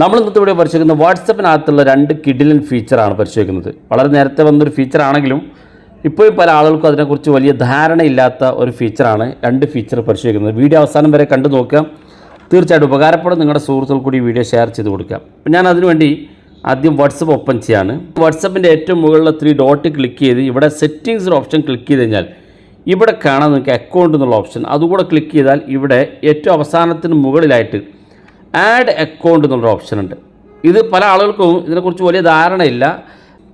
നമ്മൾ ഇന്നത്തെ വീഡിയോ പരിശോധിക്കുന്നത് വാട്സപ്പിനകത്തുള്ള രണ്ട് കിഡിലൻ ഫീച്ചറാണ് പരിശോധിക്കുന്നത്. വളരെ നേരത്തെ വന്നൊരു ഫീച്ചറാണെങ്കിലും ഇപ്പോഴും പല ആളുകൾക്കും അതിനെക്കുറിച്ച് വലിയ ധാരണയില്ലാത്ത ഒരു ഫീച്ചറാണ് രണ്ട് ഫീച്ചർ പരിശോധിക്കുന്നത്. വീഡിയോ അവസാനം വരെ കണ്ടു നോക്കുക. തീർച്ചയായിട്ടും ഉപകാരപ്പെടും. നിങ്ങളുടെ സുഹൃത്തുക്കൾ കൂടി വീഡിയോ ഷെയർ ചെയ്ത് കൊടുക്കുക. അപ്പം ഞാൻ അതിനുവേണ്ടി ആദ്യം വാട്സപ്പ് ഓപ്പൺ ചെയ്യാണ്. വാട്സപ്പിന്റെ ഏറ്റവും മുകളിലെ ത്രീ ഡോട്ട് ക്ലിക്ക് ചെയ്ത് ഇവിടെ സെറ്റിങ്സ് ഓപ്ഷൻ ക്ലിക്ക് ചെയ്ത് കഴിഞ്ഞാൽ ഇവിടെ കാണാൻ നിങ്ങൾക്ക് അക്കൗണ്ട് എന്നുള്ള ഓപ്ഷൻ അതുകൂടെ ക്ലിക്ക് ചെയ്താൽ ഇവിടെ ഏറ്റവും അവസാനത്തിന് മുകളിലായിട്ട് ആഡ് അക്കൗണ്ട് എന്നുള്ള ഓപ്ഷൻ ഉണ്ട്. ഇത് പല ആളുകൾക്കും ഇതിനെക്കുറിച്ച് വലിയ ധാരണയില്ല.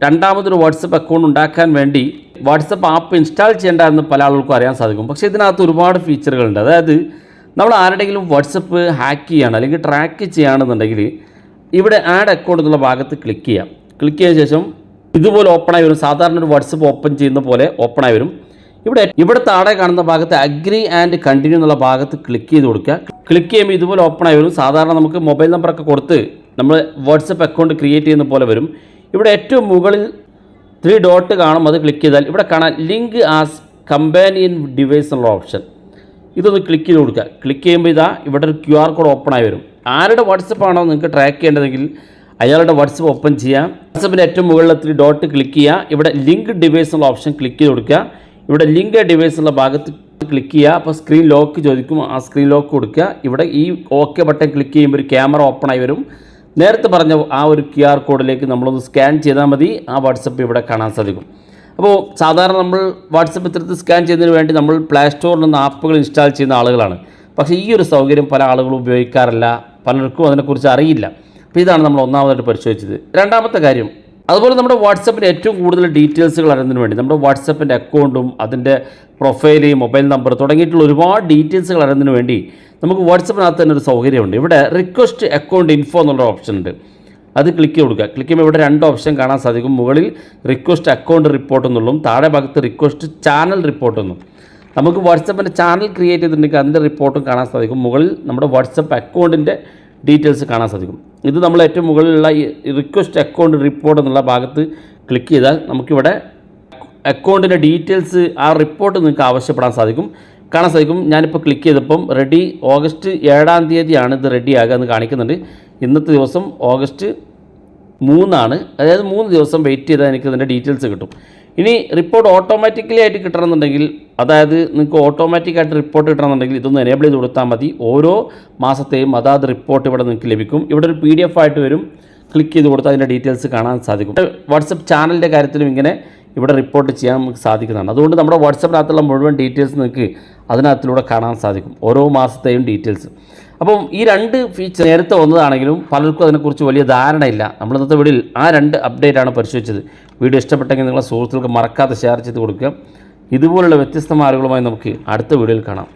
രണ്ടാമതൊരു വാട്സപ്പ് അക്കൗണ്ട് ഉണ്ടാക്കാൻ വേണ്ടി വാട്സപ്പ് ആപ്പ് ഇൻസ്റ്റാൾ ചെയ്യേണ്ട എന്ന് പല ആളുകൾക്കും അറിയാൻ സാധിക്കും. പക്ഷേ ഇതിനകത്ത് ഒരുപാട് ഫീച്ചറുകളുണ്ട് അതായത് നമ്മൾ ആരുടെങ്കിലും വാട്സപ്പ് ഹാക്ക് ചെയ്യാണ് അല്ലെങ്കിൽ ട്രാക്ക് ചെയ്യുകയാണെന്നുണ്ടെങ്കിൽ ഇവിടെ ആഡ് അക്കൗണ്ട് എന്നുള്ള ഭാഗത്ത് ക്ലിക്ക് ചെയ്യാം. ക്ലിക്ക് ചെയ്ത ശേഷം ഇതുപോലെ ഓപ്പൺ ആയി വരും. സാധാരണ ഒരു വാട്സപ്പ് ഓപ്പൺ ചെയ്യുന്ന പോലെ ഓപ്പൺ ആയി വരും. ഇവിടെ ഇവിടെ താഴെ കാണുന്ന ഭാഗത്ത് അഗ്രി ആൻഡ് കണ്ടിന്യൂ എന്നുള്ള ഭാഗത്ത് ക്ലിക്ക് ചെയ്ത് കൊടുക്കുക. ക്ലിക്ക് ചെയ്യുമ്പോൾ ഇതുപോലെ ഓപ്പൺ ആയി വരും. സാധാരണ നമുക്ക് മൊബൈൽ നമ്പറൊക്കെ കൊടുത്ത് നമ്മൾ വാട്സപ്പ് അക്കൗണ്ട് ക്രിയേറ്റ് ചെയ്യുന്ന പോലെ വരും. ഇവിടെ ഏറ്റവും മുകളിൽ ത്രീ ഡോട്ട് കാണും അത് ക്ലിക്ക് ചെയ്താൽ. ഇവിടെ കാണാൻ ലിങ്ക് ആസ് കമ്പാനിയൻ ഡിവൈസ് എന്നുള്ള ഓപ്ഷൻ ഇതൊന്ന് ക്ലിക്ക് ചെയ്ത് കൊടുക്കുക. ക്ലിക്ക് ചെയ്യുമ്പോൾ ഇതാ ഇവിടെ ഒരു ക്യു ആർ കോഡ് ഓപ്പൺ ആയി വരും. ആരുടെ വാട്സപ്പ് ആണോ നിങ്ങൾക്ക് ട്രാക്ക് ചെയ്യേണ്ടതെങ്കിൽ അയാളുടെ വാട്സപ്പ് ഓപ്പൺ ചെയ്യാം. വാട്സപ്പിന്റെ ഏറ്റവും മുകളിൽ ത്രീ ഡോട്ട് ക്ലിക്ക് ചെയ്യുക ഇവിടെ ലിങ്ക് ഡിവൈസ് എന്നുള്ള ഓപ്ഷൻ ക്ലിക്ക് ചെയ്ത് കൊടുക്കുക. ഇവിടെ ലിങ്ക് ഡിവൈസ് എന്നുള്ള ഭാഗത്ത് ക്ലിക്ക് ചെയ്യുക അപ്പോൾ സ്ക്രീൻ ലോക്ക് ചോദിക്കും. ആ സ്ക്രീൻ ലോക്ക് കൊടുക്കുക. ഇവിടെ ഈ ഓക്കെ ബട്ടൺ ക്ലിക്ക് ചെയ്യുമ്പോൾ ഒരു ക്യാമറ ഓപ്പൺ ആയി വരും. നേരത്തെ പറഞ്ഞ ആ ഒരു ക്യു ആർ കോഡിലേക്ക് നമ്മളൊന്ന് സ്കാൻ ചെയ്താൽ മതി. ആ വാട്സപ്പ് ഇവിടെ കാണാൻ സാധിക്കും. അപ്പോൾ സാധാരണ നമ്മൾ വാട്സപ്പ് ഇത്തരത്തിൽ സ്കാൻ ചെയ്യുന്നതിന് വേണ്ടി നമ്മൾ പ്ലേ സ്റ്റോറിൽ നിന്ന് ആപ്പുകൾ ഇൻസ്റ്റാൾ ചെയ്യുന്ന ആളുകളാണ്. പക്ഷേ ഈ ഒരു സൗകര്യം പല ആളുകളും ഉപയോഗിക്കാറില്ല. പലർക്കും അതിനെക്കുറിച്ച് അറിയില്ല. അപ്പോൾ ഇതാണ് നമ്മൾ ഒന്നാമതായിട്ട് പരിശോധിച്ചത്. രണ്ടാമത്തെ കാര്യം അതുപോലെ നമ്മുടെ വാട്സപ്പിന്റെ ഏറ്റവും കൂടുതൽ ഡീറ്റെയിൽസുകൾ അറിയുന്നതിന് വേണ്ടി നമ്മുടെ വാട്സപ്പിന്റെ അക്കൗണ്ടും അതിന്റെ പ്രൊഫൈൽ മൊബൈൽ നമ്പർ തുടങ്ങിയിട്ടുള്ള ഒരുപാട് ഡീറ്റെയിൽസുകൾ അറിയുന്നതിന് വേണ്ടി നമുക്ക് വാട്സപ്പിനകത്ത് തന്നെ ഒരു സൗകര്യമുണ്ട്. ഇവിടെ റിക്വസ്റ്റ് അക്കൗണ്ട് ഇൻഫോ എന്നുള്ള ഓപ്ഷൻ ഉണ്ട്. അത് ക്ലിക്ക് കൊടുക്കുക. ക്ലിക്ക് ചെയ്യുമ്പോൾ ഇവിടെ രണ്ട് ഓപ്ഷൻ കാണാൻ സാധിക്കും. മുകളിൽ റിക്വസ്റ്റ് അക്കൗണ്ട് റിപ്പോർട്ട് എന്നുള്ളതും താഴെ ഭാഗത്ത് റിക്വസ്റ്റ് ചാനൽ റിപ്പോർട്ട് എന്നും. നമുക്ക് വാട്സപ്പിന്റെ ചാനൽ ക്രിയേറ്റ് ചെയ്തിട്ടുണ്ടെങ്കിൽ അതിന്റെ റിപ്പോർട്ടും കാണാൻ സാധിക്കും. മുകളിൽ നമ്മുടെ വാട്സപ്പ് അക്കൗണ്ടിന്റെ ഡീറ്റെയിൽസ് കാണാൻ സാധിക്കും. ഇത് നമ്മൾ ഏറ്റവും മുകളിലുള്ള ഈ റിക്വസ്റ്റ് അക്കൗണ്ട് റിപ്പോർട്ട് എന്നുള്ള ഭാഗത്ത് ക്ലിക്ക് ചെയ്താൽ നമുക്കിവിടെ അക്കൗണ്ടിന്റെ ഡീറ്റെയിൽസ് ആ റിപ്പോർട്ട് നിങ്ങൾക്ക് ആവശ്യപ്പെടാൻ സാധിക്കും. കാണാൻ സാധിക്കും. ഞാനിപ്പോൾ ക്ലിക്ക് ചെയ്തപ്പം റെഡി ഓഗസ്റ്റ് ഏഴാം തീയതിയാണ് ഇത് റെഡി ആകുക എന്ന് കാണിക്കുന്നുണ്ട്. ഇന്നത്തെ ദിവസം ഓഗസ്റ്റ് മൂന്നാണ്. അതായത് മൂന്ന് ദിവസം വെയിറ്റ് ചെയ്താൽ എനിക്ക് ഇതിന്റെ ഡീറ്റെയിൽസ് കിട്ടും. ഇനി റിപ്പോർട്ട് ഓട്ടോമാറ്റിക്കലി ആയിട്ട് കിട്ടണമെന്നുണ്ടെങ്കിൽ അതായത് നിങ്ങൾക്ക് ഓട്ടോമാറ്റിക് ആയിട്ട് റിപ്പോർട്ട് കിട്ടണമെന്നുണ്ടെങ്കിൽ ഇതൊന്ന് എനേബിൾ ചെയ്ത് കൊടുത്താൽ മതി. ഓരോ മാസത്തെയും അതാത് റിപ്പോർട്ട് ഇവിടെ നിങ്ങൾക്ക് ലഭിക്കും. ഇവിടെ ഒരു പി ഡി എഫ് ആയിട്ട് വരും. ക്ലിക്ക് ചെയ്ത് കൊടുത്താൽ അതിന്റെ ഡീറ്റെയിൽസ് കാണാൻ സാധിക്കും. വാട്സപ്പ് ചാനലിന്റെ കാര്യത്തിലും ഇങ്ങനെ ഇവിടെ റിപ്പോർട്ട് ചെയ്യാൻ നമുക്ക് സാധിക്കുന്നതാണ്. അതുകൊണ്ട് നമ്മുടെ വാട്സപ്പിനകത്തുള്ള മുഴുവൻ ഡീറ്റെയിൽസ് നിങ്ങൾക്ക് അതിനകത്തിലൂടെ കാണാൻ സാധിക്കും. ഓരോ മാസത്തെയും ഡീറ്റെയിൽസ് അപ്പം ഈ രണ്ട് ഫീച്ചർ നേരത്തെ വന്നതാണെങ്കിലും പലർക്കും അതിനെക്കുറിച്ച് വലിയ ധാരണയില്ല. നമ്മൾ ഇന്നത്തെ വീഡിയോയിൽ ആ രണ്ട് അപ്ഡേറ്റാണ് പരിശോധിച്ചത്. വീഡിയോ ഇഷ്ടപ്പെട്ടെങ്കിൽ നിങ്ങളെ സുഹൃത്തുക്കൾക്ക് മറക്കാതെ ഷെയർ ചെയ്ത് കൊടുക്കുക. ഇതുപോലുള്ള വ്യത്യസ്ത മാർഗങ്ങളുമായി നമുക്ക് അടുത്ത വീഡിയോയിൽ കാണാം.